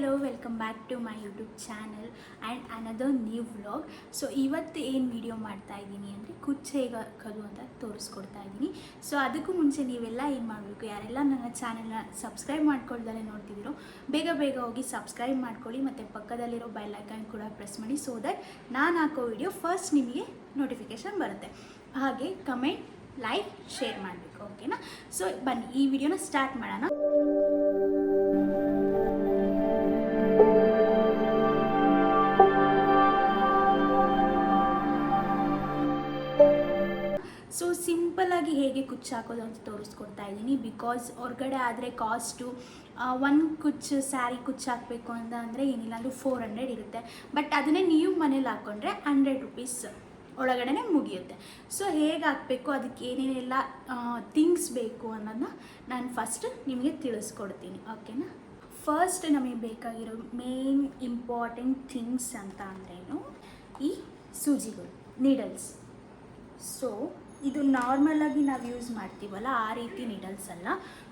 Hello welcome back to my YouTube channel and another new vlog so ಇವತ್ತು ಏನು video ಮಾಡ್ತಾ ಇದ್ದೀನಿ ಅಂದರೆ ಕುಚ್ಚು ಹೇಗೆ ಹಾಕೋದು ಅಂತ ತೋರಿಸ್ಕೊಡ್ತಾ ಇದ್ದೀನಿ. ಸೊ ಅದಕ್ಕೂ ಮುಂಚೆ ನೀವೆಲ್ಲ ಏನು ಮಾಡಬೇಕು? ಯಾರೆಲ್ಲ ನನ್ನ ಚಾನಲ್ನ ಸಬ್ಸ್ಕ್ರೈಬ್ ಮಾಡ್ಕೊಳ್ದಲ್ಲೇ ನೋಡ್ತಿದ್ದೀರೋ, ಬೇಗ ಬೇಗ ಹೋಗಿ ಸಬ್ಸ್ಕ್ರೈಬ್ ಮಾಡ್ಕೊಳ್ಳಿ ಮತ್ತು ಪಕ್ಕದಲ್ಲಿರೋ ಬೆಲ್ಲೈಕನ್ ಕೂಡ ಪ್ರೆಸ್ ಮಾಡಿ ಸೊ ದಟ್ ನಾನು ಹಾಕೋ ವಿಡಿಯೋ ಫಸ್ಟ್ ನಿಮಗೆ ನೋಟಿಫಿಕೇಷನ್ ಬರುತ್ತೆ. ಹಾಗೆ ಕಮೆಂಟ್ ಲೈಕ್ ಶೇರ್ ಮಾಡಬೇಕು ಓಕೆನಾ ಸೊ ಬನ್ನಿ, ಈ ವಿಡಿಯೋನ ಸ್ಟಾರ್ಟ್ ಮಾಡೋಣ. ಸಿಂಪಲ್ಲಾಗಿ ಹೇಗೆ ಕುಚ್ಚು ಹಾಕೋದು ಅಂತ ತೋರಿಸ್ಕೊಡ್ತಾ ಇದ್ದೀನಿ. ಬಿಕಾಸ್ ಹೊರಗಡೆ ಆದರೆ ಕಾಸ್ಟು ಒಂದು ಕುಚ್ಚು ಸ್ಯಾರಿ ಕುಚ್ಚು ಹಾಕಬೇಕು ಅಂತ ಅಂದರೆ ಏನಿಲ್ಲ, ಅಂದರೂ ಫೋರ್ ಹಂಡ್ರೆಡ್ ಇರುತ್ತೆ. ಬಟ್ ಅದನ್ನೇ ನೀವು ಮನೇಲಿ ಹಾಕ್ಕೊಂಡ್ರೆ ಹಂಡ್ರೆಡ್ ರುಪೀಸ್ ಒಳಗಡೆ ಮುಗಿಯುತ್ತೆ. ಸೊ ಹೇಗೆ ಹಾಕಬೇಕು, ಅದಕ್ಕೆ ಏನೇನೆಲ್ಲ ಥಿಂಗ್ಸ್ ಬೇಕು ಅನ್ನೋದನ್ನ ನಾನು ಫಸ್ಟ್ ನಿಮಗೆ ತಿಳಿಸ್ಕೊಡ್ತೀನಿ. ಓಕೆನಾ ಫಸ್ಟ್ ನಮಗೆ ಬೇಕಾಗಿರೋ ಮೇನ್ ಇಂಪಾರ್ಟೆಂಟ್ ಥಿಂಗ್ಸ್ ಅಂತ ಅಂದ್ರೇನು, ಈ ಸೂಜಿಗಳು ನೀಡಲ್ಸ್ ಸೊ ಇದು ನಾರ್ಮಲಾಗಿ ನಾವು ಯೂಸ್ ಮಾಡ್ತೀವಲ್ಲ, ಆ ರೀತಿ ನೀಡಲ್ಸ್ ಅಲ್ಲ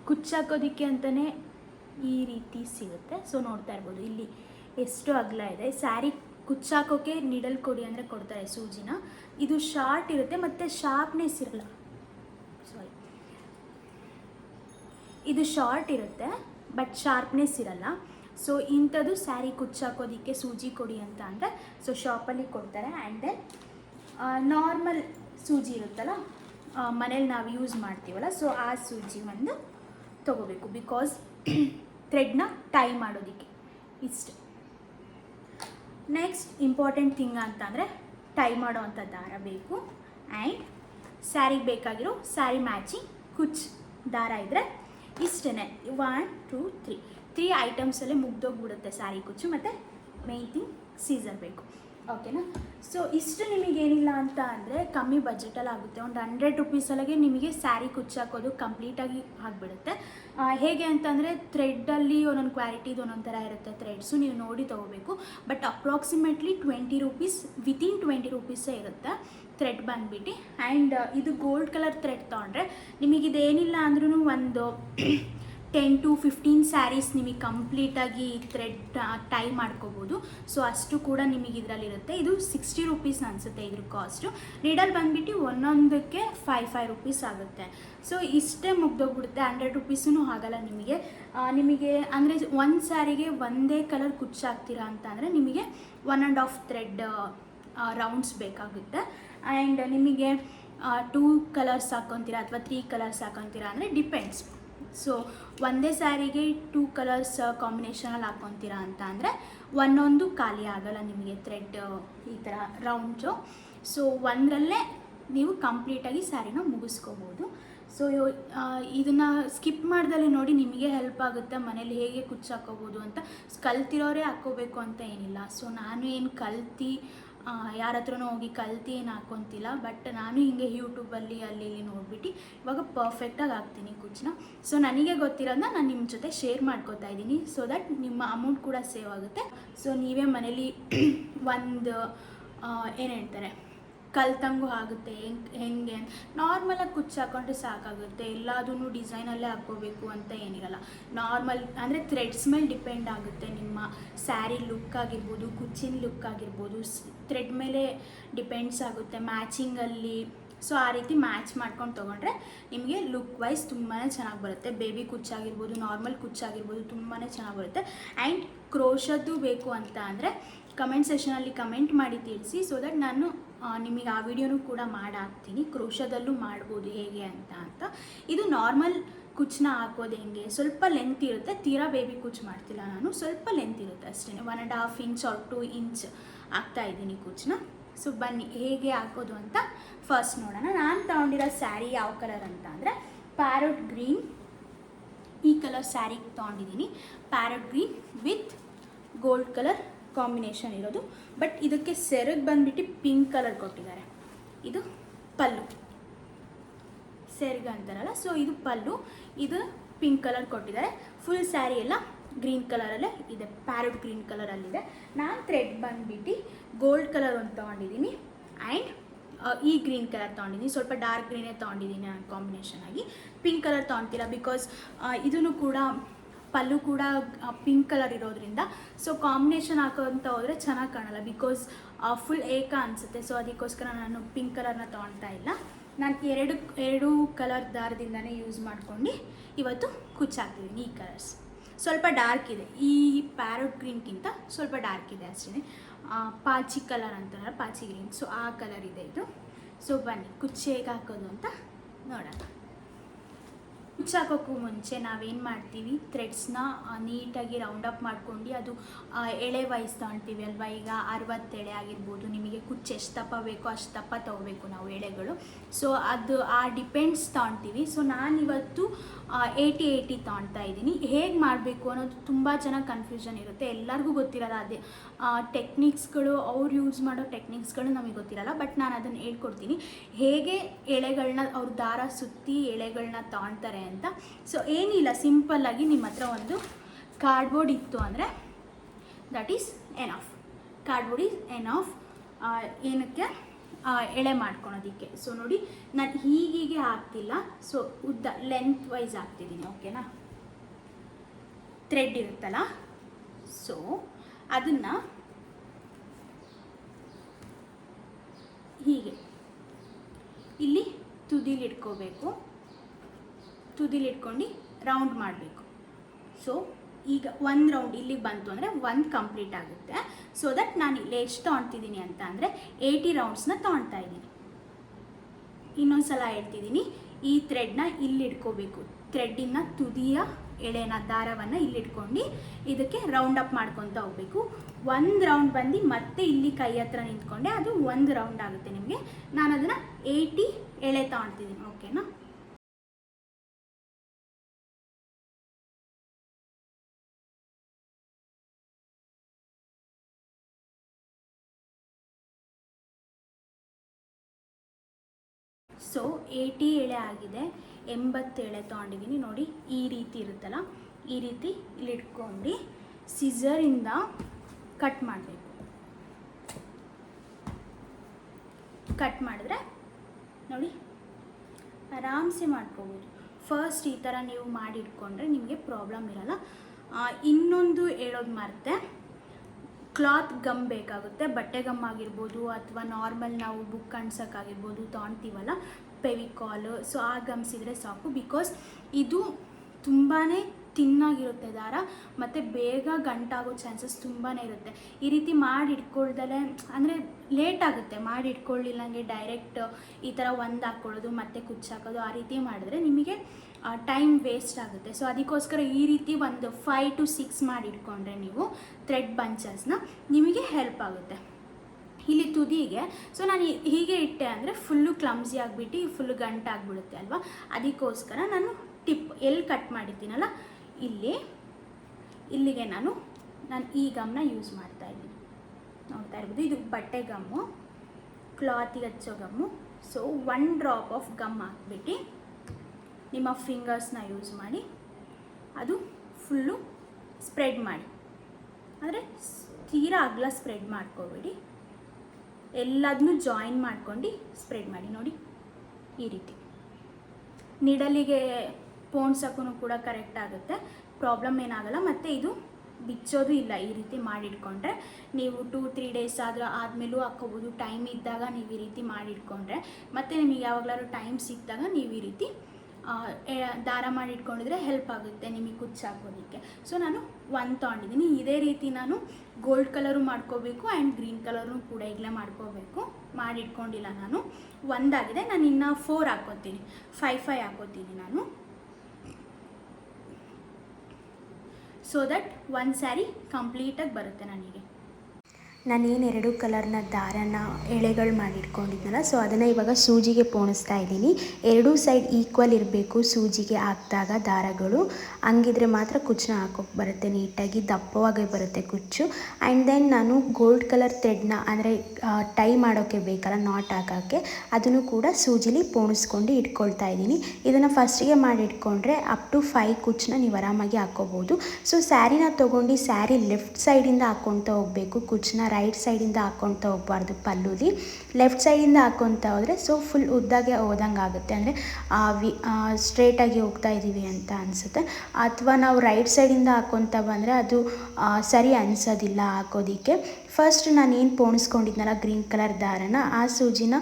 ಕುಚ್ಚಾಕೋದಕ್ಕೆ ಅಂತಲೇ ಈ ರೀತಿ ಸಿಗುತ್ತೆ. ಸೊ ನೋಡ್ತಾ ಇರ್ಬೋದು. ಇಲ್ಲಿ ಎಷ್ಟು ಅಗಲ ಇದೆ. ಸ್ಯಾರಿ ಕುಚ್ಚಾಕೋಕೆ ನೀಡಲ್ ಕೊಡಿ ಅಂದರೆ ಕೊಡ್ತಾರೆ ಸೂಜಿನ. ಇದು ಶಾರ್ಟ್ ಇರುತ್ತೆ, ಮತ್ತು ಶಾರ್ಪ್ನೆಸ್ ಇರಲ್ಲ. ಸಾರಿ ಇದು ಶಾರ್ಟ್ ಇರುತ್ತೆ ಬಟ್ ಶಾರ್ಪ್ನೆಸ್ ಇರಲ್ಲ. ಸೊ ಇಂಥದ್ದು ಸ್ಯಾರಿ ಕುಚ್ಚಾಕೋದಕ್ಕೆ ಸೂಜಿ ಕೊಡಿ ಅಂತ ಅಂದರೆ ಸೊ ಶಾಪಲ್ಲಿ ಕೊಡ್ತಾರೆ. ಆ್ಯಂಡ್ ದೆನ್ ನಾರ್ಮಲ್ ಸೂಜಿ ಇರುತ್ತಲ್ಲ ಮನೇಲಿ ನಾವು ಯೂಸ್ ಮಾಡ್ತೀವಲ್ಲ ಸೊ ಆ ಸೂಜಿ ಒಂದು ತೊಗೋಬೇಕು ಬಿಕಾಸ್ ಥ್ರೆಡ್ನ ಟೈ ಮಾಡೋದಕ್ಕೆ ಇಷ್ಟು. ನೆಕ್ಸ್ಟ್ ಇಂಪಾರ್ಟೆಂಟ್ ಥಿಂಗ್ ಅಂತಂದರೆ ಟೈ ಮಾಡೋವಂಥ ದಾರ ಬೇಕು. ಆ್ಯಂಡ್ ಸ್ಯಾರಿಗೆ ಬೇಕಾಗಿರೋ ಸ್ಯಾರಿ ಮ್ಯಾಚಿಂಗ್ ಕುಚ್ ದಾರ ಇದ್ದರೆ ಇಷ್ಟೇ ಒನ್ ಟೂ ತ್ರೀ ತ್ರೀ ಐಟಮ್ಸಲ್ಲೇ ಮುಗ್ದೋಗ್ಬಿಡುತ್ತೆ ಸ್ಯಾರಿ ಕುಚ್ಚು, ಮತ್ತು ಮೇನ್ ಥಿಂಗ್ ಸೀಸರ್ ಬೇಕು. ಓಕೆನಾ? ಸೊ ಇಷ್ಟು ನಿಮಗೇನಿಲ್ಲ ಅಂತ ಅಂದರೆ ಕಮ್ಮಿ ಬಜೆಟಲ್ಲಿ ಆಗುತ್ತೆ. ಒಂದು ಹಂಡ್ರೆಡ್ ರುಪೀಸಲ್ಲಿಗೆ ನಿಮಗೆ ಸ್ಯಾರಿ ಕುಚ್ಚಾಕೋದು ಕಂಪ್ಲೀಟಾಗಿ ಆಗಿಬಿಡುತ್ತೆ. ಹೇಗೆ ಅಂತಂದರೆ ಥ್ರೆಡ್ಡಲ್ಲಿ ಒಂದೊಂದು ಕ್ವಾಲಿಟಿದು ಒಂದೊಂದು ಥರ ಇರುತ್ತೆ ಥ್ರೆಡ್ಸು ನೀವು ನೋಡಿ ತೊಗೋಬೇಕು. But approximately twenty rupees within twenty ರುಪೀಸೇ ಇರುತ್ತೆ ಥ್ರೆಡ್ ಬಂದುಬಿಟ್ಟು. ಆ್ಯಂಡ್ ಇದು ಗೋಲ್ಡ್ ಕಲರ್ ಥ್ರೆಡ್ ತೊಗೊಂಡ್ರೆ ನಿಮಗಿದೇನಿಲ್ಲ ಅಂದ್ರೂ ಒಂದು ಟೆನ್ ಟು ಫಿಫ್ಟೀನ್ ಸ್ಯಾರೀಸ್ ನಿಮಗೆ ಕಂಪ್ಲೀಟಾಗಿ ಥ್ರೆಡ್ ಟೈ ಮಾಡ್ಕೋಬೋದು. ಸೊ ಅಷ್ಟು ಕೂಡ ನಿಮಗೆ ಇದರಲ್ಲಿರುತ್ತೆ. ಇದು ಸಿಕ್ಸ್ಟಿ ರುಪೀಸ್ ಅನಿಸುತ್ತೆ ಇದ್ರ ಕಾಸ್ಟು ನೀಡಲ್ ಬಂದುಬಿಟ್ಟು ಒಂದೊಂದಕ್ಕೆ ಫೈವ್ ಫೈವ್ ರುಪೀಸ್ ಆಗುತ್ತೆ. ಸೊ ಇಷ್ಟೇ ಮುಗ್ದೋಗ್ಬಿಡುತ್ತೆ. ಹಂಡ್ರೆಡ್ ರುಪೀಸೂ ಆಗಲ್ಲ ನಿಮಗೆ. ನಿಮಗೆ ಅಂದರೆ ಒಂದು ಸ್ಯಾರಿಗೆ ಒಂದೇ ಕಲರ್ ಕುಚ್ಚಾಗ್ತೀರಾ ಅಂತ ಅಂದರೆ ನಿಮಗೆ one and half thread rounds ಬೇಕಾಗುತ್ತೆ. ಆ್ಯಂಡ್ ನಿಮಗೆ ಟೂ ಕಲರ್ಸ್ ಹಾಕ್ಕೊತೀರಾ ಅಥವಾ ತ್ರೀ ಕಲರ್ಸ್ ಹಾಕ್ಕೊತೀರಾ ಅಂದರೆ ಡಿಪೆಂಡ್ಸ್ ಸೊ ಒಂದೇ ಸ್ಯಾರಿಗೆ ಟೂ ಕಲರ್ಸ್ ಕಾಂಬಿನೇಷನಲ್ಲಿ ಹಾಕ್ಕೊತೀರಾ ಅಂತ ಅಂದರೆ ಒಂದೊಂದು ಖಾಲಿ ಆಗಲ್ಲ ನಿಮಗೆ ಥ್ರೆಡ್ ಈ ಥರ ರೌಂಡ್ಸು ಸೊ ಒಂದರಲ್ಲೇ ನೀವು ಕಂಪ್ಲೀಟಾಗಿ ಸ್ಯಾರಿನ ಮುಗಿಸ್ಕೋಬೋದು. ಸೊ ಇದನ್ನು ಸ್ಕಿಪ್ ಮಾಡ್ದಲ್ಲಿ ನೋಡಿ ನಿಮಗೆ ಹೆಲ್ಪ್ ಆಗುತ್ತೆ, ಮನೇಲಿ ಹೇಗೆ ಕುಚ್ಚು ಹಾಕೋಬೋದು ಅಂತ. ಕಲ್ತಿರೋರೇ ಹಾಕ್ಕೋಬೇಕು ಅಂತ ಏನಿಲ್ಲ. ಸೊ ನಾನು ಏನು ಕಲ್ತಿ ಯಾರ ಹತ್ರನೂ ಹೋಗಿ ಕಲ್ತಿ ಏನು ಹಾಕ್ಕೊತಿಲ್ಲ ಬಟ್ ನಾನು ಹಿಂಗೆ ಯೂಟ್ಯೂಬಲ್ಲಿ ಅಲ್ಲಿ ಇಲ್ಲಿ ನೋಡಿಬಿಟ್ಟು ಇವಾಗ ಪರ್ಫೆಕ್ಟಾಗಿ ಹಾಕ್ತೀನಿ ಕುಚ್ಚನ್ನ ಸೊ ನನಗೆ ಗೊತ್ತಿರೋದನ್ನ ನಾನು ನಿಮ್ಮ ಜೊತೆ ಶೇರ್ ಮಾಡ್ಕೋತಾ ಇದ್ದೀನಿ. ಸೊ ದಟ್ ನಿಮ್ಮ ಅಮೌಂಟ್ ಕೂಡ ಸೇವ್ ಆಗುತ್ತೆ. ಸೊ ನೀವೇ ಮನೇಲಿ ಒಂದು ಏನು ಹೇಳ್ತಾರೆ? ಕಲ್ತಂಗೂ ಆಗುತ್ತೆ. ಹೆಂಗೆ ಹೆಂಗೆ ನಾರ್ಮಲಾಗಿ ಕುಚ್ಚು ಹಾಕೊಂಡ್ರೆ ಸಾಕಾಗುತ್ತೆ. ಎಲ್ಲದೂ ಡಿಸೈನಲ್ಲೇ ಹಾಕ್ಕೋಬೇಕು ಅಂತ ಏನಿರಲ್ಲ. ನಾರ್ಮಲ್ ಅಂದರೆ ಥ್ರೆಡ್ಸ್ ಮೇಲೆ ಡಿಪೆಂಡ್ ಆಗುತ್ತೆ ನಿಮ್ಮ ಸ್ಯಾರಿ ಲುಕ್ ಆಗಿರ್ಬೋದು, ಕುಚ್ಚಿನ ಲುಕ್ ಆಗಿರ್ಬೋದು. ಥ್ರೆಡ್ ಮೇಲೆ ಡಿಪೆಂಡ್ಸ್ ಆಗುತ್ತೆ ಮ್ಯಾಚಿಂಗಲ್ಲಿ. ಸೊ, ಆ ರೀತಿ ಮ್ಯಾಚ್ ಮಾಡ್ಕೊಂಡು ತೊಗೊಂಡ್ರೆ ನಿಮಗೆ ಲುಕ್ ವೈಸ್ ತುಂಬಾ ಚೆನ್ನಾಗಿ ಬರುತ್ತೆ. ಬೇಬಿ ಕುಚ್ಚಾಗಿರ್ಬೋದು ನಾರ್ಮಲ್ ಕುಚ್ಚಾಗಿರ್ಬೋದು ತುಂಬಾ ಚೆನ್ನಾಗಿ ಬರುತ್ತೆ. ಆ್ಯಂಡ್ ಕ್ರೋಶದ್ದು ಬೇಕು ಅಂತ ಅಂದರೆ ಕಮೆಂಟ್ ಸೆಷನಲ್ಲಿ ಕಮೆಂಟ್ ಮಾಡಿ ತಿಳಿಸಿ ಸೊ ದಟ್ ನಾನು ನಿಮಗೆ ಆ ವಿಡಿಯೋನೂ ಕೂಡ ಮಾಡಾಕ್ತೀನಿ. ಕ್ರೋಶದಲ್ಲೂ ಮಾಡ್ಬೋದು ಹೇಗೆ ಅಂತ ಅಂತ. ಇದು ನಾರ್ಮಲ್ ಕುಚ್ಚನ್ನ ಹಾಕೋದು ಹೆಂಗೆ? ಸ್ವಲ್ಪ ಲೆಂತ್ ಇರುತ್ತೆ. ತೀರಾ ಬೇಬಿ ಕುಚ್ ಮಾಡ್ತಿಲ್ಲ ನಾನು. ಸ್ವಲ್ಪ ಲೆಂತ್ ಇರುತ್ತೆ ಅಷ್ಟೇ. One and half inch or two inch ಹಾಕ್ತಾ ಇದ್ದೀನಿ ಕುಚ್ಚನ್ನ ಸೊ ಬನ್ನಿ, ಹೇಗೆ ಹಾಕೋದು ಅಂತ ಫಸ್ಟ್ ನೋಡೋಣ. ನಾನು ತೊಗೊಂಡಿರೋ ಸ್ಯಾರಿ ಯಾವ ಕಲರ್ ಅಂತ ಅಂದರೆ ಪ್ಯಾರೋಟ್ ಗ್ರೀನ್ ಈ ಕಲರ್ ಸ್ಯಾರಿ ತೊಗೊಂಡಿದ್ದೀನಿ. Parrot green with gold colour combination ಇರೋದು. ಬಟ್ ಇದಕ್ಕೆ ಸೆರಗ್ ಬಂದ್ಬಿಟ್ಟು ಪಿಂಕ್ ಕಲರ್ ಕೊಟ್ಟಿದ್ದಾರೆ. ಇದು ಪಲ್ಲು. ಸೆರಗ ಅಂತಾರಲ್ಲ ಸೊ ಇದು ಪಲ್ಲು. ಇದು ಪಿಂಕ್ ಕಲರ್ ಕೊಟ್ಟಿದ್ದಾರೆ. ಫುಲ್ ಸ್ಯಾರಿ ಎಲ್ಲ ಗ್ರೀನ್ ಕಲರಲ್ಲೇ ಇದೆ ಪ್ಯಾರೋಟ್ ಗ್ರೀನ್ ಕಲರಲ್ಲಿದೆ ನಾನು ಥ್ರೆಡ್ ಬಂದ್ಬಿಟ್ಟು ಗೋಲ್ಡ್ ಕಲರ್ ಒಂದು ತೊಗೊಂಡಿದ್ದೀನಿ. ಆ್ಯಂಡ್ ಈ ಗ್ರೀನ್ ಕಲರ್ ತೊಗೊಂಡಿದ್ದೀನಿ. ಸ್ವಲ್ಪ ಡಾರ್ಕ್ ಗ್ರೀನೇ ತೊಗೊಂಡಿದ್ದೀನಿ ನಾನು ಕಾಂಬಿನೇಷನ್ ಆಗಿ. ಪಿಂಕ್ ಕಲರ್ ತೊಗೊತಿಲ್ಲ ಬಿಕಾಸ್ ಇದೂ ಕೂಡ ಪಲ್ಲು ಕೂಡ ಪಿಂಕ್ ಕಲರ್ ಇರೋದ್ರಿಂದ. ಸೊ ಕಾಂಬಿನೇಷನ್ ಹಾಕೋಂತ ಹೋದ್ರೆ ಚೆನ್ನಾಗಿ ಕಾಣಲ್ಲ. ಬಿಕಾಸ್ ಫುಲ್ ಏಕ ಅನಿಸುತ್ತೆ. ಸೊ ಅದಕ್ಕೋಸ್ಕರ ನಾನು ಪಿಂಕ್ ಕಲರ್ನ ತೊಗೊಳ್ತಾ ಇಲ್ಲ. ನಾನು ಎರಡು ಎರಡು ಕಲರ್ ದಾರದಿಂದನೇ ಯೂಸ್ ಮಾಡ್ಕೊಂಡು ಇವತ್ತು ಕುಚ್ಚಾಕ್ತಿದ್ದೀನಿ ಈ ಕಲರ್ಸ್ ಸ್ವಲ್ಪ ಡಾರ್ಕ್ ಇದೆ. ಈ ಪ್ಯಾರೋಟ್ ಗ್ರೀನ್ಗಿಂತ ಸ್ವಲ್ಪ ಡಾರ್ಕ್ ಇದೆ ಅಷ್ಟೇ ಪಾಚಿ ಕಲರ್ ಅಂತಾರಲ್ಲ, ಪಾಚಿ ಗ್ರೀನ್ ಸೊ ಆ ಕಲರ್ ಇದೆ ಇದು. ಸೊ ಬನ್ನಿ ಕುಚ್ಚು ಹೇಗೆ ಹಾಕೋದು ಅಂತ ನೋಡೋಣ. ಕುಚ್ಚು ಹಾಕೋಕ್ಕೂ ಮುಂಚೆ ನಾವೇನು ಮಾಡ್ತೀವಿ ಥ್ರೆಡ್ಸ್ನ ನೀಟಾಗಿ ರೌಂಡ್ ಅಪ್ ಮಾಡ್ಕೊಂಡು ಅದು ಎಳೆ ವಯಸ್ಸು ತೊಗೊಳ್ತೀವಿ ಅಲ್ವಾ? ಈಗ ಅರವತ್ತು ಎಳೆ ಆಗಿರ್ಬೋದು, ನಿಮಗೆ ಕುಚ್ಚು ಎಷ್ಟು ದಪ್ಪ ಬೇಕೋ ಅಷ್ಟು ದಪ್ಪ ತೊಗೋಬೇಕು ನಾವು ಎಳೆಗಳು. ಸೊ ಅದು, ಆ ಡಿಪೆಂಡ್ಸ್ ತೊಗೊಳ್ತೀವಿ ಸೊ ನಾನಿವತ್ತು ಏಯ್ಟಿ ಏಯ್ಟಿ ತೊಗೊಳ್ತಾ ಇದ್ದೀನಿ. ಹೇಗೆ ಮಾಡಬೇಕು ಅನ್ನೋದು ತುಂಬ ಚೆನ್ನಾಗಿ ಕನ್ಫ್ಯೂಷನ್ ಇರುತ್ತೆ. ಎಲ್ಲರಿಗೂ ಗೊತ್ತಿರಲ್ಲ, ಅದೇ ಟೆಕ್ನಿಕ್ಸ್ಗಳು ಅವ್ರು ಯೂಸ್ ಮಾಡೋ ಟೆಕ್ನಿಕ್ಸ್ಗಳು ನಮಗೆ ಗೊತ್ತಿರಲ್ಲ ಬಟ್ ನಾನು ಅದನ್ನು ಹೇಳ್ಕೊಡ್ತೀನಿ. ಹೇಗೆ ಎಳೆಗಳನ್ನ ಅವ್ರ ದಾರ ಸುತ್ತಿ ಎಳೆಗಳನ್ನ ತಾಳ್ತಾರೆ ಅಂತ. ಸೊ ಏನಿಲ್ಲ ಸಿಂಪಲ್ಲಾಗಿ ನಿಮ್ಮ ಹತ್ರ ಒಂದು ಕಾರ್ಡ್ಬೋರ್ಡ್ ಇತ್ತು ಅಂದರೆ that is end of cardboard is end of ಏನಕ್ಕೆ ಎಳೆ ಮಾಡ್ಕೊಳೋದಕ್ಕೆ. ಸೊ ನೋಡಿ, ನಾನು ಹೀಗೀಗೆ ಹಾಕ್ತಿಲ್ಲ. ಸೊ ಉದ್ದ ಲೆಂತ್ ವೈಸ್ ಹಾಕ್ತಿದ್ದೀನಿ ಓಕೆನಾ ಥ್ರೆಡ್ ಇರುತ್ತಲ್ಲ? ಸೊ ಅದನ್ನು ಹೀಗೆ. ಇಲ್ಲಿ ತುದಿಲಿ ಇಟ್ಕೋಬೇಕು. ತುದಿಲಿ ಇಟ್ಕೊಂಡು ರೌಂಡ್ ಮಾಡಬೇಕು. ಸೊ ಈಗ ಒಂದು ರೌಂಡ್ ಇಲ್ಲಿಗೆ ಬಂತು ಅಂದರೆ ಒಂದು ಕಂಪ್ಲೀಟ್ ಆಗುತ್ತೆ. ಸೊ ದಟ್ ನಾನು ಇಲ್ಲಿ ಎಷ್ಟು ತೊಗೊಳ್ತಿದ್ದೀನಿ ಅಂತ ಅಂದರೆ ಏಯ್ಟಿ ರೌಂಡ್ಸ್ನ ತೊಗೊಳ್ತಾ ಇದ್ದೀನಿ ಇನ್ನೊಂದು ಸಲ ಹೇಳ್ತಿದ್ದೀನಿ ಈ ಥ್ರೆಡ್ನ ಇಲ್ಲಿ ಇಟ್ಕೋಬೇಕು. ಥ್ರೆಡ್ಡಿನ ತುದಿಯ ಎಳೆನ ದಾರವನ್ನು ಇಲ್ಲಿ ಇಟ್ಕೊಂಡು ಇದಕ್ಕೆ ರೌಂಡ್ ಅಪ್ ಮಾಡ್ಕೊತ ಹೋಗ್ಬೇಕು. ಒಂದು ರೌಂಡ್ ಬಂದು ಮತ್ತೆ ಇಲ್ಲಿ ಕೈ ಹತ್ರ ನಿಂತ್ಕೊಂಡೆ, ಅದು ಒಂದು ರೌಂಡ್ ಆಗುತ್ತೆ ನಿಮಗೆ. ನಾನು ಅದನ್ನು ಏಯ್ಟಿ ಎಳೆ ತಗೊಳ್ತಿದ್ದೀನಿ ಓಕೆನಾ ಸೊ ಏಟಿ ಎಳೆ ಆಗಿದೆ, ಎಂಬತ್ತು ಎಳೆ ತೊಗೊಂಡಿದ್ದೀನಿ. ನೋಡಿ, ಈ ರೀತಿ ಇರುತ್ತಲ್ಲ, ಈ ರೀತಿ ಇಲ್ಲಿ ಇಟ್ಕೊಂಡು ಸಿಝರಿಂದ ಕಟ್ ಮಾಡಬೇಕು. ಕಟ್ ಮಾಡಿದ್ರೆ, ನೋಡಿ, ಆರಾಮ್ಸೆ ಮಾಡ್ಕೋಬೋದು. ಫಸ್ಟ್ ಈ ಥರ ನೀವು ಮಾಡಿ ಇಟ್ಕೊಂಡ್ರೆ ನಿಮಗೆ ಪ್ರಾಬ್ಲಮ್ ಇರಲ್ಲ. ಇನ್ನೊಂದು ಹೇಳೋದು ಮರ್ತೆ. ಕ್ಲಾತ್ ಗಮ್ ಬೇಕಾಗುತ್ತೆ, ಬಟ್ಟೆ ಗಮ್ ಆಗಿರ್ಬೋದು ಅಥವಾ ನಾರ್ಮಲ್ ನಾವು ಬುಕ್ ಅಂಟ್ಸೋಕ್ಕಾಗಿರ್ಬೋದು ತೊಗೊಳ್ತೀವಲ್ಲ ಪೆವಿಕಾಲ್, ಸೊ ಆ ಗಮ್ಸ್ ಇದ್ದರೆ ಸಾಕು. ಬಿಕಾಸ್ ಇದು ತುಂಬಾ ತಿನ್ನಾಗಿರುತ್ತೆ ದಾರ, ಮತ್ತು ಬೇಗ ಗಂಟಾಗೋ ಚಾನ್ಸಸ್ ತುಂಬಾ ಇರುತ್ತೆ. ಈ ರೀತಿ ಮಾಡಿ ಇಟ್ಕೊಳ್ದಲೇ ಅಂದರೆ ಲೇಟ್ ಆಗುತ್ತೆ. ಮಾಡಿ ಇಟ್ಕೊಳ್ಳಿಲ್ಲಂಗೆ ಡೈರೆಕ್ಟ್ ಈ ಥರ ಒಂದು ಹಾಕ್ಕೊಳ್ಳೋದು ಮತ್ತೆ ಕುಚ್ಚಾಕೋದು, ಆ ರೀತಿ ಮಾಡಿದ್ರೆ ನಿಮಗೆ ಟೈಮ್ ವೇಸ್ಟ್ ಆಗುತ್ತೆ. ಸೊ ಅದಕ್ಕೋಸ್ಕರ ಈ ರೀತಿ ಒಂದು ಫೈವ್ ಟು ಸಿಕ್ಸ್ ಮಾಡಿ ಇಟ್ಕೊಂಡ್ರೆ ನೀವು ಥ್ರೆಡ್ ಬಂಚಸ್ನ ನಿಮಗೆ ಹೆಲ್ಪ್ ಆಗುತ್ತೆ. ಇಲ್ಲಿ ತುದಿಗೆ ಸೊ ನಾನು ಹೀಗೆ ಇಟ್ಟೆ ಅಂದರೆ ಫುಲ್ಲು ಕ್ಲಮ್ಸಿ ಆಗಿಬಿಟ್ಟು ಫುಲ್ಲು ಗಂಟಾಗ್ಬಿಡುತ್ತೆ ಅಲ್ವಾ? ಅದಕ್ಕೋಸ್ಕರ ನಾನು ಟಿಪ್ ಎಲ್ಲಿ ಕಟ್ ಮಾಡಿದ್ದೀನಲ್ಲ, ಇಲ್ಲಿ, ಇಲ್ಲಿಗೆ ನಾನು ನಾನು ಈ ಗಮ್ನ ಯೂಸ್ ಮಾಡ್ತಾ ಇದ್ದೀನಿ. ನೋಡ್ತಾ ಇರ್ಬೋದು, ಇದು ಬಟ್ಟೆ ಗಮ್ಮು ಕ್ಲಾತಿಗೆ ಹಚ್ಚೋ gum so one drop of gum ಹಾಕ್ಬಿಟ್ಟು ನಿಮ್ಮ ಫಿಂಗರ್ಸ್ನ ಯೂಸ್ ಮಾಡಿ, ಅದು ಫುಲ್ಲು ಸ್ಪ್ರೆಡ್ ಮಾಡಿ. ಅಂದರೆ ತೀರಾ ಅಗಲ ಸ್ಪ್ರೆಡ್ ಮಾಡ್ಕೋಬೇಡಿ. ಎಲ್ಲದನ್ನೂ ಜಾಯಿನ್ ಮಾಡ್ಕೊಂಡು ಸ್ಪ್ರೆಡ್ ಮಾಡಿ ನೋಡಿ ಈ ರೀತಿ. ನಿಡಲಿಗೆ ಪೋಣ್ಸಕ್ಕೂ ಕೂಡ ಕರೆಕ್ಟ್ ಆಗುತ್ತೆ. ಪ್ರಾಬ್ಲಮ್ ಏನಾಗಲ್ಲ, ಮತ್ತು ಇದು ಬಿಚ್ಚೋದು ಇಲ್ಲ ಈ ರೀತಿ ಮಾಡಿಟ್ಕೊಂಡ್ರೆ. ನೀವು ಟೂ ತ್ರೀ ಡೇಸ್ ಆದ್ರೆ ಆದಮೇಲೂ ಹಾಕ್ಕೋಬೋದು. ಟೈಮ್ ಇದ್ದಾಗ ನೀವು ಈ ರೀತಿ ಮಾಡಿಟ್ಕೊಂಡ್ರೆ. ಮತ್ತು ನಿಮಗೆ ಯಾವಾಗಲಾದ್ರು ಟೈಮ್ ಸಿಕ್ಕಿದಾಗ ನೀವು ಈ ರೀತಿ ದಾರ ಮಾಡಿ ಇಟ್ಕೊಂಡಿದ್ರೆ ಹೆಲ್ಪ್ ಆಗುತ್ತೆ ನಿಮಗೆ ಕುಚ್ಚು ಹಾಕೋದಕ್ಕೆ. ಸೊ ನಾನು ಒಂದು ತೊಗೊಂಡಿದ್ದೀನಿ. ಇದೇ ರೀತಿ ನಾನು ಗೋಲ್ಡ್ ಕಲರು ಮಾಡ್ಕೋಬೇಕು ಆ್ಯಂಡ್ ಗ್ರೀನ್ ಕಲರು ಕೂಡ ಈಗಲೇ ಮಾಡ್ಕೋಬೇಕು. ಮಾಡಿಟ್ಕೊಂಡಿಲ್ಲ ನಾನು. ಒಂದಾಗಿದೆ. ನಾನು ಇನ್ನು ಫೋರ್ ಹಾಕೋತೀನಿ. ಫೈವ್ ಫೈ ಹಾಕೋತೀನಿ ನಾನು. ಸೊ ದಟ್ ಒಂದು ಸ್ಯಾರಿ ಕಂಪ್ಲೀಟಾಗಿ ಬರುತ್ತೆ ನನಗೆ. ನಾನೇನು ಎರಡು ಕಲರ್ನ ದಾರನ ಎಳೆಗಳು ಮಾಡಿಟ್ಕೊಂಡಿದ್ದೆನಲ್ಲ ಸೊ ಅದನ್ನು ಇವಾಗ ಸೂಜಿಗೆ ಪೋಣಿಸ್ತಾ ಇದ್ದೀನಿ. ಎರಡೂ ಸೈಡ್ ಈಕ್ವಲ್ ಇರಬೇಕು ಸೂಜಿಗೆ ಹಾಕಿದಾಗ ದಾರಗಳು. ಹಂಗಿದ್ರೆ ಮಾತ್ರ ಕುಚ್ಚನ್ನ ಹಾಕೋಕೆ ಬರುತ್ತೆ, ನೀಟಾಗಿ ದಪ್ಪವಾಗಿ ಬರುತ್ತೆ ಕುಚ್ಚು. ಆ್ಯಂಡ್ ದೆನ್ ನಾನು ಗೋಲ್ಡ್ ಕಲರ್ ಥ್ರೆಡ್ನ, ಅಂದರೆ ಟೈ ಮಾಡೋಕ್ಕೆ ಬೇಕಲ್ಲ, ನಾಟ್ ಹಾಕೋಕ್ಕೆ ಅದನ್ನು ಕೂಡ ಸೂಜಿಲಿ ಪೋಣಿಸ್ಕೊಂಡು ಇಟ್ಕೊಳ್ತಾ ಇದ್ದೀನಿ. ಇದನ್ನು ಫಸ್ಟಿಗೆ ಮಾಡಿ ಇಟ್ಕೊಂಡ್ರೆ ಅಪ್ ಟು ಫೈವ್ ಕುಚ್ಚನ್ನ ನೀವು ಆರಾಮಾಗಿ ಹಾಕೋಬೋದು. ಸೊ ಸ್ಯಾರಿನ ತೊಗೊಂಡು ಸ್ಯಾರಿ ಲೆಫ್ಟ್ ಸೈಡಿಂದ ಹಾಕ್ಕೊತ ಹೋಗಬೇಕು, ಕುಚ್ಚನ್ನ ರೈಟ್ ಸೈಡಿಂದ ಹಾಕ್ಕೊಳ್ತಾ ಹೋಗ್ಬಾರ್ದು ಪಲ್ಲೂಲಿ. ಲೆಫ್ಟ್ ಸೈಡಿಂದ ಹಾಕ್ಕೊತಾ ಹೋದರೆ ಸೊ ಫುಲ್ ಉದ್ದಾಗೆ ಹೋದಂಗೆ ಆಗುತ್ತೆ. ಅಂದರೆ ವಿ ಸ್ಟ್ರೇಟಾಗಿ ಹೋಗ್ತಾ ಇದ್ದೀವಿ ಅಂತ ಅನಿಸುತ್ತೆ. ಅಥವಾ ನಾವು ರೈಟ್ ಸೈಡಿಂದ ಹಾಕ್ಕೊತಾ ಬಂದರೆ ಅದು ಸರಿ ಅನಿಸೋದಿಲ್ಲ ಹಾಕೋದಕ್ಕೆ. ಫಸ್ಟ್ ನಾನು ಏನು ಪೋಣಿಸ್ಕೊಂಡಿದ್ನಲ್ಲ ಗ್ರೀನ್ ಕಲರ್ ದಾರನ ಆ ಸೂಜಿನ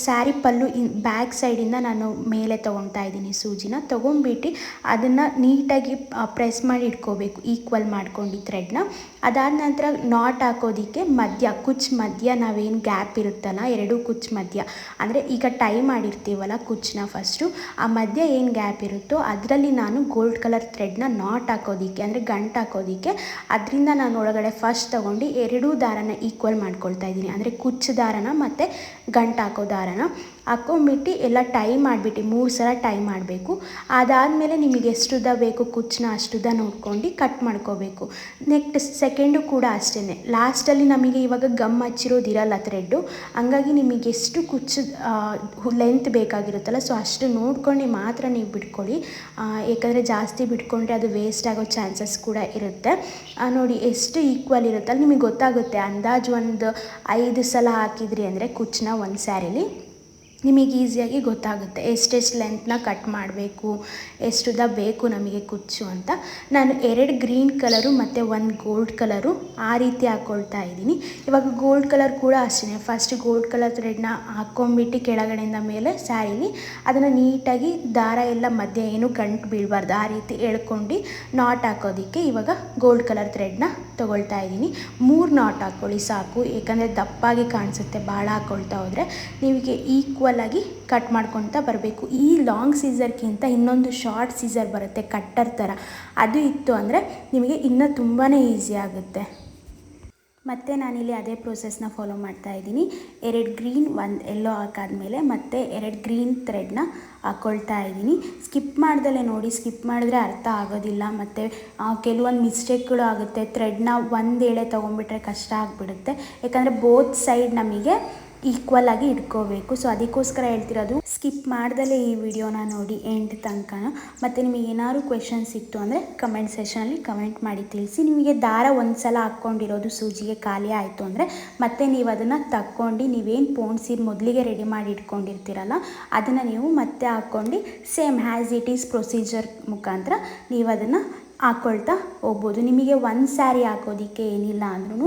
ಸ್ಯಾರಿ ಪಲ್ಲು ಇನ್ ಬ್ಯಾಕ್ ಸೈಡಿಂದ ನಾನು ಮೇಲೆ ತೊಗೊಳ್ತಾ ಇದ್ದೀನಿ ಸೂಜಿನ. ತೊಗೊಂಡ್ಬಿಟ್ಟು ಅದನ್ನು ನೀಟಾಗಿ ಪ್ರೆಸ್ ಮಾಡಿ ಇಟ್ಕೋಬೇಕು ಈಕ್ವಲ್ ಮಾಡ್ಕೊಂಡು ಥ್ರೆಡ್ನ ಅದಾದ ನಂತರ ನಾಟ್ ಹಾಕೋದಕ್ಕೆ ಮಧ್ಯ, ಕುಚ್ ಮಧ್ಯ ನಾವೇನು ಗ್ಯಾಪ್ ಇರುತ್ತಲ್ಲ, ಎರಡು ಕುಚ್ ಮಧ್ಯ. ಅಂದರೆ ಈಗ ಟೈ ಮಾಡಿರ್ತೀವಲ್ಲ ಕುಚ್ಚನ್ನ ಫಸ್ಟು ಆ ಮಧ್ಯ ಏನು ಗ್ಯಾಪ್ ಇರುತ್ತೋ ಅದರಲ್ಲಿ ನಾನು ಗೋಲ್ಡ್ ಕಲರ್ ಥ್ರೆಡ್ನ ನಾಟ್ ಹಾಕೋದಕ್ಕೆ, ಅಂದರೆ ಗಂಟು ಹಾಕೋದಿಕ್ಕೆ, ಅದರಿಂದ ನಾನು ಒಳಗಡೆ ಫಸ್ಟ್ ತೊಗೊಂಡು ಎರಡೂ ದಾರನ ಈಕ್ವಲ್ ಮಾಡ್ಕೊಳ್ತಾ ಇದ್ದೀನಿ. ಅಂದರೆ ಕುಚ್ಚು ದಾರನ ಮತ್ತು ಗಂಟಾಕೋ ದಾರನ. ಹಾಕ್ಕೊಂಬಿಟ್ಟು ಎಲ್ಲ ಟೈ ಮಾಡಿಬಿಟ್ಟು, ಮೂರು ಸಲ ಟೈ ಮಾಡಬೇಕು. ಅದಾದಮೇಲೆ ನಿಮಗೆ ಎಷ್ಟುದ ಬೇಕು, ಕುಚ್ಚನ್ನ ಅಷ್ಟುದ್ದ ನೋಡ್ಕೊಂಡು ಕಟ್ ಮಾಡ್ಕೋಬೇಕು. ನೆಕ್ಸ್ಟ್ ಸೆಕೆಂಡು ಕೂಡ ಅಷ್ಟೇ ಲಾಸ್ಟಲ್ಲಿ ನಮಗೆ ಇವಾಗ ಗಮ್ ಹಚ್ಚಿರೋದಿರಲ್ಲ ಥ್ರೆಡ್ಡು ಹಂಗಾಗಿ ನಿಮಗೆ ಎಷ್ಟು ಕುಚ್ಚು ಲೆಂತ್ ಬೇಕಾಗಿರುತ್ತಲ್ಲ ಸೊ ಅಷ್ಟು ನೋಡ್ಕೊಂಡು ಮಾತ್ರ ನೀವು ಬಿಟ್ಕೊಳ್ಳಿ. ಏಕೆಂದರೆ ಜಾಸ್ತಿ ಬಿಟ್ಕೊಂಡ್ರೆ ಅದು ವೇಸ್ಟ್ ಆಗೋ ಚಾನ್ಸಸ್ ಕೂಡ ಇರುತ್ತೆ. ನೋಡಿ, ಎಷ್ಟು ಈಕ್ವಲ್ ಇರುತ್ತಲ್ಲ, ನಿಮಗೆ ಗೊತ್ತಾಗುತ್ತೆ, ಅಂದಾಜು ಒಂದು ಐದು ಸಲ ಹಾಕಿದ್ರಿ ಅಂದರೆ ಕುಚ್ಚನ್ನ ಒಂದು ಸ್ಯಾರಿಲಿ ನಿಮಗೆ ಈಸಿಯಾಗಿ ಗೊತ್ತಾಗುತ್ತೆ ಎಷ್ಟೆಷ್ಟು ಲೆಂತ್ನ ಕಟ್ ಮಾಡಬೇಕು, ಎಷ್ಟುದ ಬೇಕು ನಮಗೆ ಕುಚ್ಚು ಅಂತ. ನಾನು ಎರಡು ಗ್ರೀನ್ ಕಲರು ಮತ್ತು ಒಂದು ಗೋಲ್ಡ್ ಕಲರು ಆ ರೀತಿ ಹಾಕ್ಕೊಳ್ತಾ ಇದ್ದೀನಿ. ಇವಾಗ ಗೋಲ್ಡ್ ಕಲರ್ ಕೂಡ ಅಷ್ಟೇ ಫಸ್ಟ್ ಗೋಲ್ಡ್ ಕಲರ್ ಥ್ರೆಡ್ನ ಹಾಕ್ಕೊಂಬಿಟ್ಟು ಕೆಳಗಡೆಯಿಂದ ಮೇಲೆ ಸ್ಯಾರಿಲಿ ಅದನ್ನು ನೀಟಾಗಿ ದಾರ ಎಲ್ಲ ಮಧ್ಯೆ ಏನು ಗಂಟು ಬೀಳಬಾರ್ದು, ಆ ರೀತಿ ಎಳ್ಕೊಂಡು ನಾಟ್ ಹಾಕೋದಕ್ಕೆ ಇವಾಗ ಗೋಲ್ಡ್ ಕಲರ್ ಥ್ರೆಡ್ನ ತೊಗೊಳ್ತಾ ಇದ್ದೀನಿ. ಮೂರು ನಾಟ್ ಹಾಕ್ಕೊಳ್ಳಿ, ಸಾಕು. ಏಕೆಂದರೆ ದಪ್ಪಾಗಿ ಕಾಣಿಸುತ್ತೆ, ಭಾಳ ಹಾಕ್ಕೊಳ್ತಾ ಹೋದರೆ. ನಿಮಗೆ ಈಕ್ವಲ್ ಆಗಿ ಕಟ್ ಮಾಡ್ಕೊಳ್ತಾ ಬರಬೇಕು. ಈ ಲಾಂಗ್ ಸೀಸರ್ಗಿಂತ ಇನ್ನೊಂದು ಶಾರ್ಟ್ ಸೀಸರ್ ಬರುತ್ತೆ ಕಟ್ಟರ್ ಥರ ಅದು ಇತ್ತು ಅಂದರೆ ನಿಮಗೆ ಇನ್ನೂ ತುಂಬಾ ಈಸಿ ಆಗುತ್ತೆ. ಮತ್ತು ನಾನಿಲ್ಲಿ ಅದೇ ಪ್ರೋಸೆಸ್ನ ಫಾಲೋ ಮಾಡ್ತಾ ಇದ್ದೀನಿ. ಎರಡು ಗ್ರೀನ್ ಒಂದು ಎಲ್ಲೋ ಹಾಕಾದ್ಮೇಲೆ ಮತ್ತೆ ಎರಡು ಗ್ರೀನ್ ಥ್ರೆಡ್ನ ಹಾಕ್ಕೊಳ್ತಾ ಇದ್ದೀನಿ. ಸ್ಕಿಪ್ ಮಾಡ್ದಲೇ ನೋಡಿ ಸ್ಕಿಪ್ ಮಾಡಿದ್ರೆ ಅರ್ಥ ಆಗೋದಿಲ್ಲ. ಮತ್ತು ಕೆಲವೊಂದು ಮಿಸ್ಟೇಕ್ಗಳು ಆಗುತ್ತೆ. ಥ್ರೆಡ್ನ ಒಂದು ಎಳೆ ತೊಗೊಂಡ್ಬಿಟ್ರೆ ಕಷ್ಟ ಆಗಿಬಿಡುತ್ತೆ. ಯಾಕಂದರೆ ಬೋತ್ ಸೈಡ್ ನಮಗೆ ಈಕ್ವಲ್ ಆಗಿ ಇಟ್ಕೋಬೇಕು. ಸೊ ಅದಕ್ಕೋಸ್ಕರ ಹೇಳ್ತಿರೋದು ಸ್ಕಿಪ್ ಮಾಡ್ದಲೇ ಈ ವಿಡಿಯೋನ ನೋಡಿ ಎಂಡ್ ತನಕ ಮತ್ತು ನಿಮಗೆ ಏನಾದ್ರು ಕ್ವೆಶನ್ಸ್ ಇತ್ತು ಅಂದರೆ ಕಮೆಂಟ್ ಸೆಷನಲ್ಲಿ ಕಮೆಂಟ್ ಮಾಡಿ ತಿಳಿಸಿ. ನಿಮಗೆ ದಾರ ಒಂದು ಸಲ ಹಾಕ್ಕೊಂಡಿರೋದು ಸೂಜಿಗೆ ಖಾಲಿ ಆಯಿತು ಅಂದರೆ, ಮತ್ತೆ ನೀವು ಅದನ್ನು ತಕ್ಕೊಂಡು ನೀವೇನು ಪೋಣಿಸಿ ಮೊದಲಿಗೆ ರೆಡಿ ಮಾಡಿ ಇಟ್ಕೊಂಡಿರ್ತೀರಲ್ಲ, ಅದನ್ನು ನೀವು ಮತ್ತೆ ಹಾಕ್ಕೊಂಡು same as it is procedure ಮುಖಾಂತರ ನೀವು ಅದನ್ನು ಹಾಕ್ಕೊಳ್ತಾ ಹೋಗ್ಬೋದು. ನಿಮಗೆ ಒಂದು ಸ್ಯಾರಿ ಹಾಕೋದಕ್ಕೆ ಏನಿಲ್ಲ ಅಂದ್ರೂ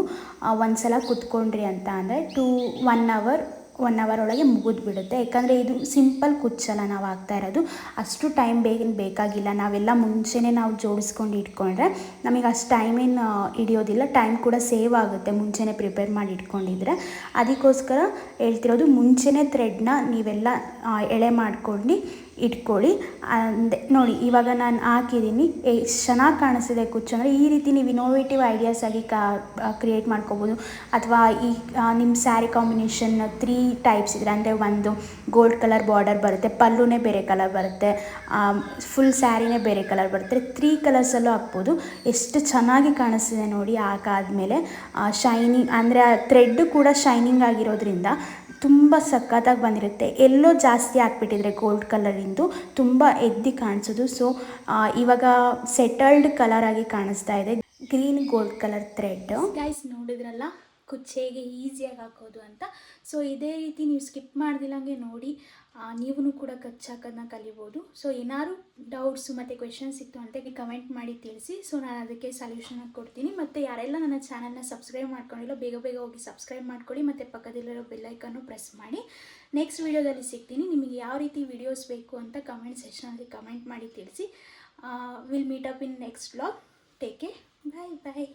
ಒಂದು ಸಲ ಕುತ್ಕೊಂಡ್ರಿ ಅಂತ ಅಂದರೆ two one hour one hour ಒಳಗೆ ಮುಗಿದ್ಬಿಡುತ್ತೆ. ಯಾಕಂದರೆ ಇದು ಸಿಂಪಲ್ ಕುಚ್ಚಲ್ಲ ನಾವು ಹಾಕ್ತಾ ಇರೋದು. ಅಷ್ಟು ಟೈಮ್ ಬೇಗ ಬೇಕಾಗಿಲ್ಲ. ನಾವೆಲ್ಲ ಮುಂಚೆನೇ ನಾವು ಜೋಡಿಸ್ಕೊಂಡು ಇಟ್ಕೊಂಡ್ರೆ ನಮಗೆ ಅಷ್ಟು ಟೈಮೇನು ಹಿಡಿಯೋದಿಲ್ಲ. ಟೈಮ್ ಕೂಡ ಸೇವ್ ಆಗುತ್ತೆ ಮುಂಚೆನೇ ಪ್ರಿಪೇರ್ ಮಾಡಿ ಇಟ್ಕೊಂಡಿದ್ರೆ. ಅದಕ್ಕೋಸ್ಕರ ಹೇಳ್ತಿರೋದು ಮುಂಚೆನೇ ಥ್ರೆಡ್ನ ನೀವೆಲ್ಲ ಎಳೆ ಮಾಡ್ಕೊಂಡು ಇಟ್ಕೊಳ್ಳಿ. ಅಂದೆ, ನೋಡಿ, ಇವಾಗ ನಾನು ಹಾಕಿದ್ದೀನಿ. ಎಷ್ಟು ಚೆನ್ನಾಗಿ ಕಾಣಿಸ್ತಿದೆ ಕುಚ್ಚು. ಅಂದರೆ ಈ ರೀತಿ ನೀವು ಇನೋವೇಟಿವ್ ಐಡಿಯಾಸ್ ಆಗಿ ಕಾ ಕ್ರಿಯೇಟ್ ಮಾಡ್ಕೋಬೋದು. ಅಥವಾ ಈ ನಿಮ್ಮ ಸ್ಯಾರಿ ಕಾಂಬಿನೇಷನ್ ತ್ರೀ ಟೈಪ್ಸ್ ಇದ್ರೆ, ಅಂದರೆ ಒಂದು ಗೋಲ್ಡ್ ಕಲರ್ ಬಾರ್ಡರ್ ಬರುತ್ತೆ, ಪಲ್ಲುನೇ ಬೇರೆ ಕಲರ್ ಬರುತ್ತೆ ಫುಲ್ ಸ್ಯಾರಿನೇ ಬೇರೆ ಕಲರ್ ಬರುತ್ತೆ. ತ್ರೀ ಕಲರ್ಸಲ್ಲೂ ಹಾಕ್ಬೋದು. ಎಷ್ಟು ಚೆನ್ನಾಗಿ ಕಾಣಿಸ್ತಿದೆ ನೋಡಿ ಹಾಕಾದ್ಮೇಲೆ. ಶೈನಿಂಗ್ ಅಂದರೆ ಆ ಥ್ರೆಡ್ ಕೂಡ ಶೈನಿಂಗ್ ಆಗಿರೋದ್ರಿಂದ ತುಂಬ ಸಖತ್ತಾಗಿ ಬಂದಿರುತ್ತೆ. ಎಲ್ಲೋ ಜಾಸ್ತಿ ಹಾಕ್ಬಿಟ್ಟಿದ್ರೆ ಗೋಲ್ಡ್ ಕಲರಿಂದು ತುಂಬ ಎದ್ದಿ ಕಾಣಿಸೋದು. ಸೊ ಇವಾಗ ಸೆಟಲ್ಡ್ ಕಲರ್ ಆಗಿ ಕಾಣಿಸ್ತಾ ಇದೆ. Green gold colour thread guys ನೋಡಿದ್ರಲ್ಲ? ಕುಚ್ಚೆಗೆ ಈಸಿಯಾಗಿ ಹಾಕೋದು ಅಂತ. ಸೊ ಇದೇ ರೀತಿ ನೀವು ಸ್ಕಿಪ್ ಮಾಡ್ದಿಲ್ಲಂಗೆ ನೋಡಿ. ನೀವು ಕೂಡ ಕಚ್ಚಾಕೋದನ್ನ ಕಲಿಬೋದು. ಸೊ ಏನಾದ್ರು ಡೌಟ್ಸು ಮತ್ತು ಕ್ವೆಶನ್ಸ್ ಇತ್ತು ಅಂತ ಕಮೆಂಟ್ ಮಾಡಿ ತಿಳಿಸಿ. ಸೊ ನಾನು ಅದಕ್ಕೆ ಸೊಲ್ಯೂಷನ್ ಕೊಡ್ತೀನಿ. ಮತ್ತು ಯಾರೆಲ್ಲ ನನ್ನ ಚಾನಲ್ನ ಸಬ್ಸ್ಕ್ರೈಬ್ ಮಾಡ್ಕೊಂಡಿಲ್ಲ, ಬೇಗ ಬೇಗ ಹೋಗಿ ಸಬ್ಸ್ಕ್ರೈಬ್ ಮಾಡ್ಕೊಳ್ಳಿ. ಮತ್ತು ಪಕ್ಕದಲ್ಲಿರೋ ಬೆಲ್ಲೈಕನ್ನು ಪ್ರೆಸ್ ಮಾಡಿ. ನೆಕ್ಸ್ಟ್ ವೀಡಿಯೋದಲ್ಲಿ ಸಿಗ್ತೀನಿ. ನಿಮಗೆ ಯಾವ ರೀತಿ ವೀಡಿಯೋಸ್ ಬೇಕು ಅಂತ ಕಮೆಂಟ್ ಸೆಕ್ಷನಲ್ಲಿ ಕಮೆಂಟ್ ಮಾಡಿ ತಿಳಿಸಿ. Will meet up in next vlog take care bye bye